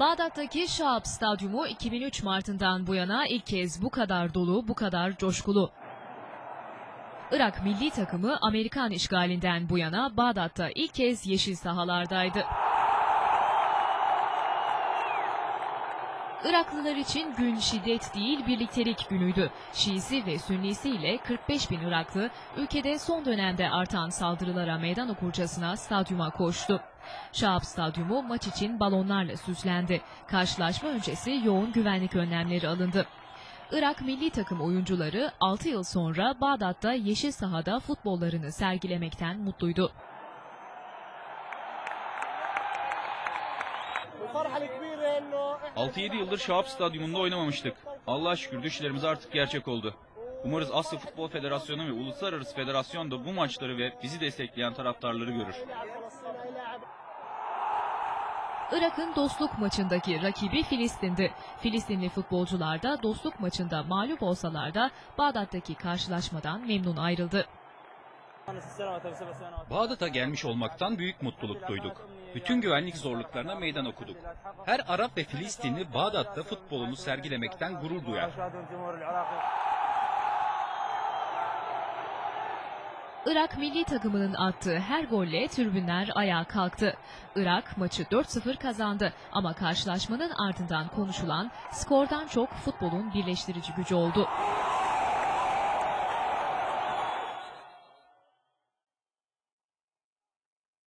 Bağdat'taki Şahap Stadyumu 2003 Mart'ından bu yana ilk kez bu kadar dolu, bu kadar coşkulu. Irak milli takımı Amerikan işgalinden bu yana Bağdat'ta ilk kez yeşil sahalardaydı. Iraklılar için gün şiddet değil birliktelik günüydü. Şiisi ve Sünnisi ile 45 bin Iraklı ülkede son dönemde artan saldırılara meydan okurcasına stadyuma koştu. Şahap Stadyumu maç için balonlarla süslendi. Karşılaşma öncesi yoğun güvenlik önlemleri alındı. Irak milli takım oyuncuları 6 yıl sonra Bağdat'ta yeşil sahada futbollarını sergilemekten mutluydu. ...6-7 yıldır Şahap Stadyumunda oynamamıştık. Allah şükür düşlerimiz artık gerçek oldu. Umarız Asya Futbol Federasyonu ve Uluslararası Federasyon da bu maçları ve bizi destekleyen taraftarları görür. Irak'ın dostluk maçındaki rakibi Filistin'di. Filistinli futbolcular da dostluk maçında mağlup olsalar da Bağdat'taki karşılaşmadan memnun ayrıldı. Bağdat'a gelmiş olmaktan büyük mutluluk duyduk. Bütün güvenlik zorluklarına meydan okuduk. Her Arap ve Filistinli Bağdat'ta futbolunu sergilemekten gurur duyar. Irak milli takımının attığı her golle tribünler ayağa kalktı. Irak maçı 4-0 kazandı ama karşılaşmanın ardından konuşulan skordan çok futbolun birleştirici gücü oldu.